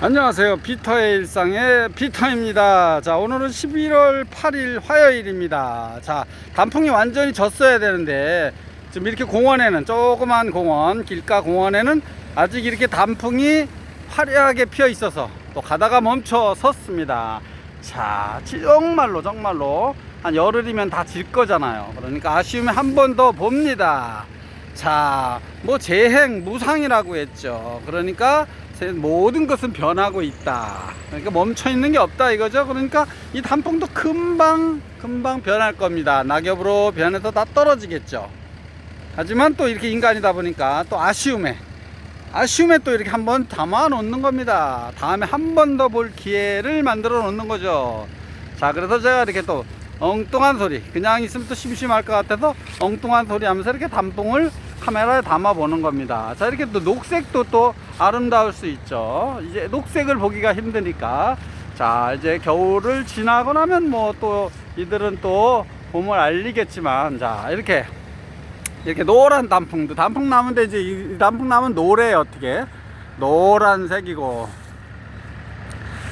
안녕하세요. 피터의 일상의 피터입니다. 자, 오늘은 11월 8일 화요일입니다. 자, 단풍이 완전히 졌어야 되는데, 지금 이렇게 공원에는, 조그만 공원, 길가 공원에는 아직 이렇게 단풍이 화려하게 피어 있어서 또 가다가 멈춰 섰습니다. 자, 정말로, 정말로 한 열흘이면 다 질 거잖아요. 그러니까 아쉬움에 한번 더 봅니다. 자, 뭐 재행 무상이라고 했죠. 그러니까 세- 모든 것은 변하고 있다. 그러니까 멈춰 있는 게 없다 이거죠. 그러니까 이 단풍도 금방 금방 변할 겁니다. 낙엽으로 변해서 다 떨어지겠죠. 하지만 또 이렇게 인간이다 보니까 또 아쉬움에 아쉬움에 또 이렇게 한번 담아 놓는 겁니다. 다음에 한 번 더 볼 기회를 만들어 놓는 거죠. 자, 그래서 제가 이렇게 또 엉뚱한 소리, 그냥 있으면 또 심심할 것 같아서 엉뚱한 소리 하면서 이렇게 단풍을 카메라에 담아 보는 겁니다. 자, 이렇게 또 녹색도 또 아름다울 수 있죠. 이제 녹색을 보기가 힘드니까. 자, 이제 겨울을 지나고 나면 뭐 또 이들은 또 봄을 알리겠지만, 자, 이렇게 이렇게 노란 단풍도 단풍 나무인데 이제 이 단풍나무는 노래 어떻게 노란색이고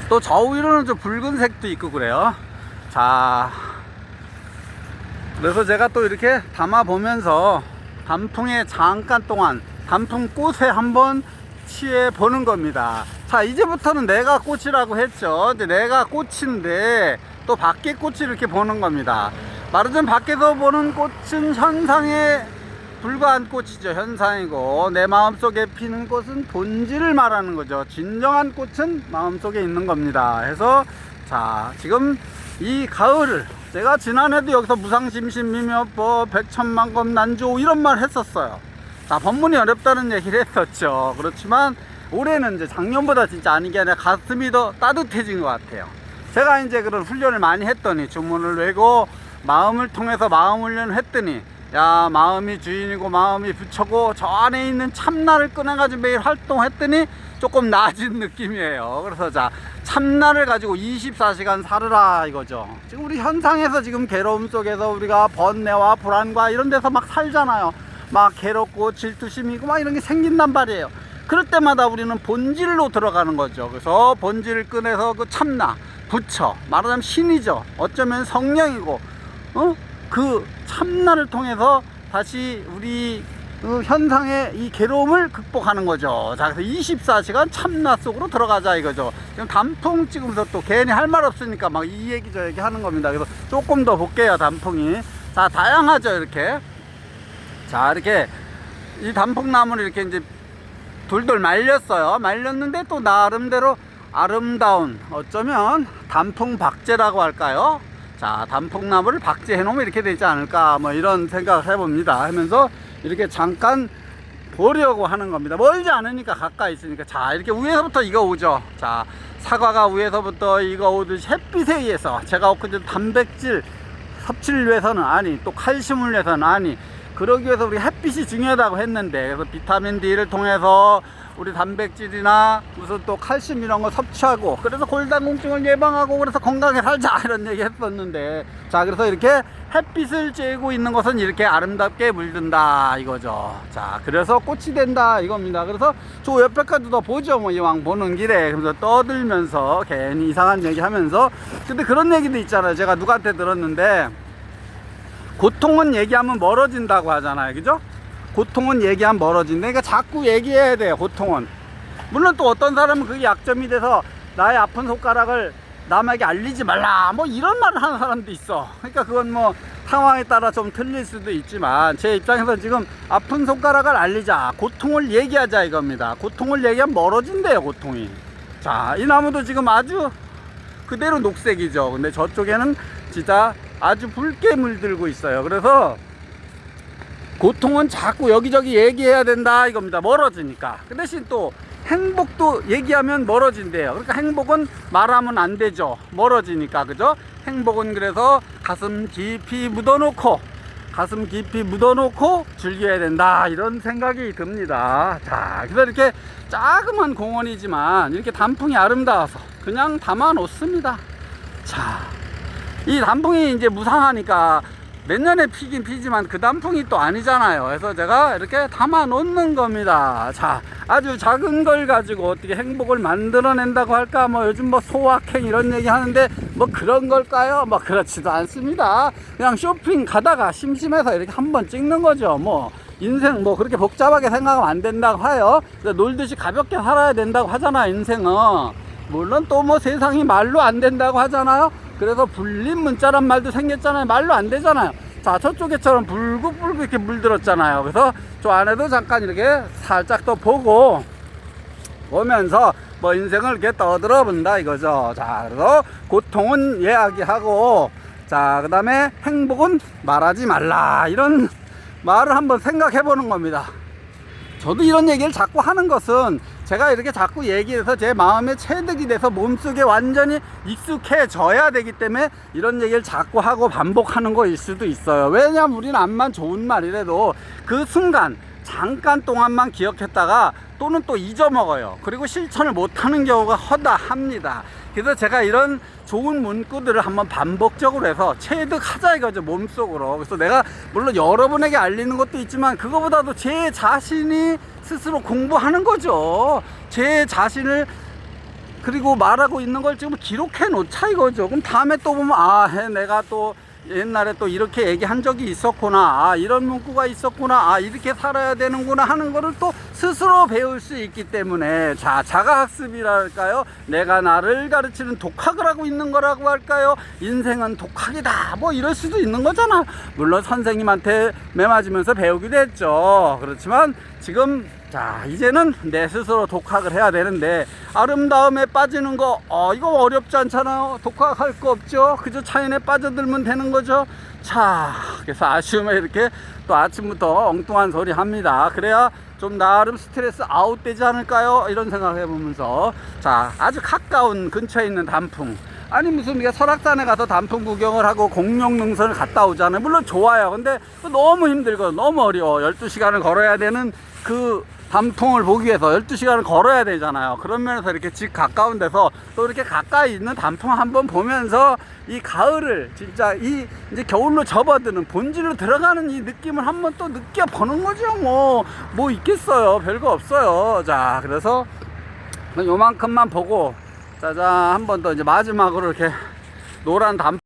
또 저 위로는 좀 붉은색도 있고 그래요 자 그래서 제가 또 이렇게 담아 보면서 단풍에 잠깐 동안 단풍 꽃에 한번 취해 보는 겁니다. 자 이제부터는 내가 꽃이라고 했죠. 근데 내가 꽃인데 또 밖에 꽃을 이렇게 보는 겁니다. 말하자면 밖에서 보는 꽃은 현상에 불과한 꽃이죠. 현상이고 내 마음속에 피는 꽃은 본질을 말하는 거죠. 진정한 꽃은 마음속에 있는 겁니다. 해서 자 지금 이 가을을 제가 지난해도 여기서 무상심심미묘법 백천만검 난조 이런 말 했었어요. 자 법문이 어렵다는 얘기를 했었죠. 그렇지만 올해는 이제 작년보다 진짜 아닌 게 아니라 가슴이 더 따뜻해진 것 같아요. 제가 이제 그런 훈련을 많이 했더니 주문을 외고 마음을 통해서 마음 훈련을 했더니 야 마음이 주인이고 마음이 부처고 저 안에 있는 참나를 꺼내가지고 매일 활동했더니 조금 나아진 느낌이에요. 그래서 자 참나를 가지고 24시간 살으라 이거죠. 지금 우리 현상에서 지금 괴로움 속에서 우리가 번뇌와 불안과 이런 데서 막 살잖아요. 막 괴롭고 질투심이고 막 이런 게 생긴단 말이에요. 그럴 때마다 우리는 본질로 들어가는 거죠. 그래서 본질을 꺼내서 그 참나 부처 말하자면 신이죠. 어쩌면 성령이고 어? 그 참나를 통해서 다시 우리 그 현상의 이 괴로움을 극복하는 거죠. 자, 그래서 24시간 참나 속으로 들어가자 이거죠. 지금 단풍 찍으면서 또 괜히 할 말 없으니까 막 이 얘기 저 얘기 하는 겁니다. 그래서 조금 더 볼게요, 단풍이. 자, 다양하죠, 이렇게. 자, 이렇게 이 단풍나무를 이렇게 이제 돌돌 말렸어요. 말렸는데 또 나름대로 아름다운 어쩌면 단풍 박제라고 할까요? 자, 단풍나무를 박제해 놓으면 이렇게 되지 않을까 뭐 이런 생각을 해봅니다. 하면서 이렇게 잠깐 보려고 하는 겁니다. 멀지 않으니까 가까이 있으니까 자 이렇게 위에서부터 이거 오죠. 자 사과가 위에서부터 이거 오듯이 햇빛에 의해서 제가 엊그제 단백질 섭취를 위해서는 아니 또 칼슘을 위해서는 아니 그러기 위해서 우리 햇빛이 중요하다고 했는데 그래서 비타민 D를 통해서 우리 단백질이나 무슨 또 칼슘 이런 거 섭취하고 그래서 골다공증을 예방하고 그래서 건강하게 살자 이런 얘기 했었는데 자 그래서 이렇게 햇빛을 쬐고 있는 것은 이렇게 아름답게 물든다 이거죠. 자 그래서 꽃이 된다 이겁니다. 그래서 저 옆에까지 도 보죠. 뭐 이왕 보는 길에. 그래서 떠들면서 괜히 이상한 얘기 하면서. 근데 그런 얘기도 있잖아요. 제가 누구한테 들었는데 고통은 얘기하면 멀어진다고 하잖아요. 그죠 고통은 얘기하면 멀어진다 그러니까 자꾸 얘기해야 돼요 고통은. 물론 또 어떤 사람은 그게 약점이 돼서 나의 아픈 손가락을 남에게 알리지 말라 뭐 이런 말을 하는 사람도 있어. 그러니까 그건 뭐 상황에 따라 좀 틀릴 수도 있지만 제 입장에서 지금 아픈 손가락을 알리자 고통을 얘기하자 이겁니다. 고통을 얘기하면 멀어진대요 고통이. 자 이 나무도 지금 아주 그대로 녹색이죠. 근데 저쪽에는 진짜 아주 붉게 물들고 있어요. 그래서 고통은 자꾸 여기저기 얘기해야 된다 이겁니다. 멀어지니까. 그 대신 또 행복도 얘기하면 멀어진대요. 그러니까 행복은 말하면 안 되죠. 멀어지니까 그죠? 행복은 그래서 가슴 깊이 묻어놓고 가슴 깊이 묻어놓고 즐겨야 된다. 이런 생각이 듭니다. 자 그래서 이렇게 자그만 공원이지만 이렇게 단풍이 아름다워서 그냥 담아 놓습니다. 자이 단풍이 이제 무상하니까 몇 년에 피긴 피지만 그 단풍이 또 아니잖아요. 그래서 제가 이렇게 담아 놓는 겁니다. 자, 아주 작은 걸 가지고 어떻게 행복을 만들어낸다고 할까? 뭐 요즘 뭐 소확행 이런 얘기 하는데 뭐 그런 걸까요? 뭐 그렇지도 않습니다. 그냥 쇼핑 가다가 심심해서 이렇게 한번 찍는 거죠. 뭐 인생 뭐 그렇게 복잡하게 생각하면 안 된다고 해요. 놀듯이 가볍게 살아야 된다고 하잖아, 인생은. 물론 또 뭐 세상이 말로 안 된다고 하잖아요. 그래서 불린 문자란 말도 생겼잖아요. 말로 안 되잖아요. 자, 저쪽에처럼 불긋불긋 이렇게 물들었잖아요. 그래서 저 안에도 잠깐 이렇게 살짝 더 보고 보면서 뭐 인생을 이렇게 떠들어 본다 이거죠. 자, 그래서 고통은 이야기하고 자, 그 다음에 행복은 말하지 말라. 이런 말을 한번 생각해 보는 겁니다. 저도 이런 얘기를 자꾸 하는 것은 제가 이렇게 자꾸 얘기해서 제 마음에 체득이 돼서 몸속에 완전히 익숙해져야 되기 때문에 이런 얘기를 자꾸 하고 반복하는 거일 수도 있어요. 왜냐면 우리는 암만 좋은 말이라도 그 순간 잠깐 동안만 기억했다가 또는 또 잊어먹어요. 그리고 실천을 못하는 경우가 허다합니다. 그래서 제가 이런 좋은 문구들을 한번 반복적으로 해서 체득하자 이거죠 몸속으로 그래서 내가 물론 여러분에게 알리는 것도 있지만 그거보다도 제 자신이 스스로 공부하는 거죠 제 자신을 그리고 말하고 있는 걸 지금 기록해 놓자 이거죠 그럼 다음에 또 보면 아 해, 내가 또 옛날에 또 이렇게 얘기한 적이 있었구나. 아 이런 문구가 있었구나. 아 이렇게 살아야 되는구나 하는 거를 또 스스로 배울 수 있기 때문에. 자 자가학습이랄까요? 내가 나를 가르치는 독학을 하고 있는 거라고 할까요? 인생은 독학이다. 뭐 이럴 수도 있는 거잖아. 물론 선생님한테 매맞으면서 배우기도 했죠. 그렇지만 지금 자 이제는 내 스스로 독학을 해야 되는데 아름다움에 빠지는 거 어, 이거 어렵지 않잖아요. 독학할 거 없죠? 그저 차인에 빠져들면 되는 거죠? 자 그래서 아쉬움에 이렇게 또 아침부터 엉뚱한 소리 합니다. 그래야 좀 나름 스트레스 아웃되지 않을까요? 이런 생각 해 보면서. 자 아주 가까운 근처에 있는 단풍 아니 무슨 우리가 설악산에 가서 단풍 구경을 하고 공룡 능선을 갔다 오잖아요 물론 좋아요 근데 너무 힘들고 너무 어려워 12시간을 걸어야 되는 그 단풍을 보기 위해서 12시간을 걸어야 되잖아요. 그런 면에서 이렇게 집 가까운 데서 또 이렇게 가까이 있는 단풍 한번 보면서 이 가을을 진짜 이 이제 겨울로 접어드는 본질로 들어가는 이 느낌을 한번 또 느껴보는 거죠. 뭐, 뭐 있겠어요. 별거 없어요. 자, 그래서 요만큼만 보고 짜잔 한 번 더 이제 마지막으로 이렇게 노란 단풍